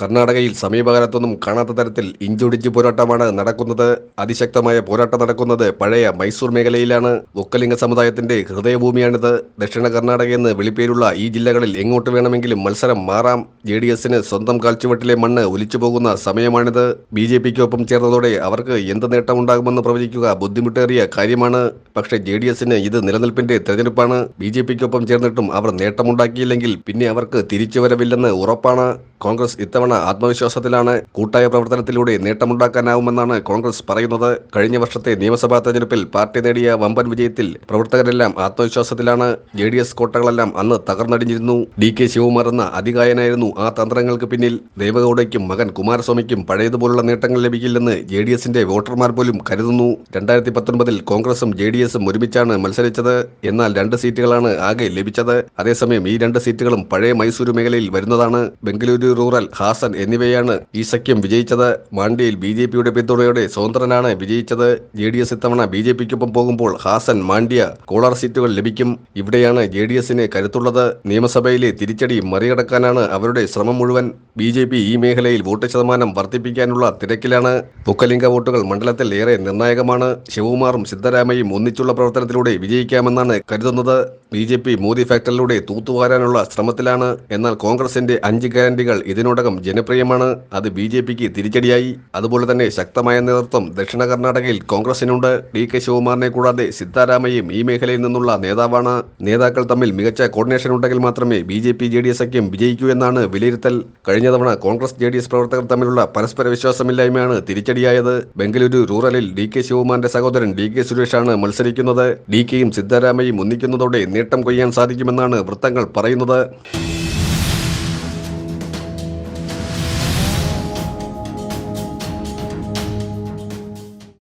കർണാടകയിൽ സമീപകാലത്തൊന്നും കാണാത്ത തരത്തിൽ ഇഞ്ചൊടിഞ്ച് പോരാട്ടമാണ് നടക്കുന്നത്. അതിശക്തമായ പോരാട്ടം നടക്കുന്നത് പഴയ മൈസൂർ മേഖലയിലാണ്. ഒക്കലിംഗ സമുദായത്തിന്റെ ഹൃദയഭൂമിയാണിത്. ദക്ഷിണ കർണാടക എന്ന് വിളിപ്പേരുള്ള ഈ ജില്ലകളിൽ എങ്ങോട്ട് വേണമെങ്കിലും മത്സരം മാറാം. ജെ ഡി എസിന് സ്വന്തം കാൽച്ചുവട്ടിലെ മണ്ണ് ഒലിച്ചു പോകുന്ന സമയമാണിത്. ബി ജെ പിക്കൊപ്പം ചേർന്നതോടെ അവർക്ക് എന്ത് നേട്ടമുണ്ടാകുമെന്ന് പ്രവചിക്കുക ബുദ്ധിമുട്ടേറിയ കാര്യമാണ്. പക്ഷേ ജെ ഡി എസിന് ഇത് നിലനിൽപ്പിന്റെ തെരഞ്ഞെടുപ്പാണ്. ബി ജെ പിക്കൊപ്പം ചേർന്നിട്ടും അവർ നേട്ടമുണ്ടാക്കിയില്ലെങ്കിൽ പിന്നെ അവർക്ക് തിരിച്ചു വരവില്ലെന്ന് ഉറപ്പാണ്. കോൺഗ്രസ് ഇത്തവണ ആത്മവിശ്വാസത്തിലാണ് കൂട്ടായ പ്രവർത്തനത്തിലൂടെ നേട്ടമുണ്ടാക്കാനാവുമെന്നാണ് കോൺഗ്രസ് പറയുന്നത്. കഴിഞ്ഞ വർഷത്തെ നിയമസഭാ തെരഞ്ഞെടുപ്പിൽ പാർട്ടി നേടിയ വമ്പൻ വിജയത്തിൽ പ്രവർത്തകരെല്ലാം ആത്മവിശ്വാസത്തിലാണ്. ജെ ഡി എസ് കോട്ടകളെല്ലാം അന്ന് തകർന്നടിഞ്ഞിരുന്നു. ഡി കെ ശിവകുമാർ എന്ന അധികായനായിരുന്നു ആ തന്ത്രങ്ങൾക്ക് പിന്നിൽ. ദേവഗൌഡയ്ക്കും മകൻ കുമാരസ്വാമിക്കും പഴയതുപോലുള്ള നേട്ടങ്ങൾ ലഭിക്കില്ലെന്ന് ജെ ഡി എസിന്റെ വോട്ടർമാർ പോലും കരുതുന്നു. രണ്ടായിരത്തി പത്തൊൻപതിൽ കോൺഗ്രസും ജെ ഡി എസും ഒരുമിച്ചാണ് മത്സരിച്ചത്. എന്നാൽ രണ്ട് സീറ്റുകളാണ് ആകെ ലഭിച്ചത്. അതേസമയം ഈ രണ്ട് സീറ്റുകളും പഴയ മൈസൂരു മേഖലയിൽ വരുന്നതാണ്. ബംഗളൂരു റൂറൽ ഹാസൻ എന്നിവയാണ് ഈ സഖ്യം വിജയിച്ചത്. മാണ്ഡ്യയിൽ ബി ജെ പിയുടെ പിന്തുണയോടെ സ്വതന്ത്രനാണ് വിജയിച്ചത്. ജെ ഡി എസ് ഇത്തവണ ബി ജെ പിക്കൊപ്പം പോകുമ്പോൾ ഹാസൻ മാണ്ഡ്യ കോളാർ സീറ്റുകൾ ലഭിക്കും. ഇവിടെയാണ് ജെ ഡി എസിന് കരുത്തുള്ളത്. നിയമസഭയിലെ തിരിച്ചടി മറികടക്കാനാണ് അവരുടെ ശ്രമം മുഴുവൻ. ബി ജെ പി ഈ മേഖലയിൽ വോട്ട് ശതമാനം വർദ്ധിപ്പിക്കാനുള്ള തിരക്കിലാണ്. പുക്കലിംഗ വോട്ടുകൾ മണ്ഡലത്തിൽ ഏറെ നിർണായകമാണ്. ശിവകുമാറും സിദ്ധരാമയും ഒന്നിച്ചുള്ള പ്രവർത്തനത്തിലൂടെ വിജയിക്കാമെന്നാണ് കരുതുന്നത്. ബി ജെ പി മോദി ഫാക്ടറിലൂടെ തൂത്തുവാരാനുള്ള ശ്രമത്തിലാണ്. എന്നാൽ കോൺഗ്രസിന്റെ അഞ്ച് ഗ്യാരണ്ടികൾ ഇതിനോടകം ജനപ്രിയമാണ്. അത് ബി ജെ പിക്ക് തിരിച്ചടിയായി. അതുപോലെ തന്നെ ശക്തമായ നേതൃത്വം ദക്ഷിണ കർണാടകയിൽ കോൺഗ്രസിനുണ്ട്. ഡി കെ ശിവകുമാറിനെ കൂടാതെ സിദ്ധാരാമയും ഈ മേഖലയിൽ നിന്നുള്ള നേതാവാണ്. നേതാക്കൾ തമ്മിൽ മികച്ച കോർഡിനേഷൻ ഉണ്ടെങ്കിൽ മാത്രമേ B J P J D S സഖ്യം വിജയിക്കൂ എന്നാണ് വിലയിരുത്തൽ. കഴിഞ്ഞ തവണ കോൺഗ്രസ് ജെ ഡി എസ് പ്രവർത്തകർ തമ്മിലുള്ള പരസ്പര വിശ്വാസമില്ലായ്മയാണ് തിരിച്ചടിയായത്. ബംഗളൂരു റൂറലിൽ ഡി കെ ശിവകുമാറിന്റെ സഹോദരൻ ഡി കെ സുരേഷാണ് മത്സരിക്കുന്നത്. ഡി കെയും സിദ്ധാരാമയും ഒന്നിക്കുന്നതോടെ നേട്ടം കൊയ്യാൻ സാധിക്കുമെന്നാണ് വൃത്തങ്ങൾ പറയുന്നത്.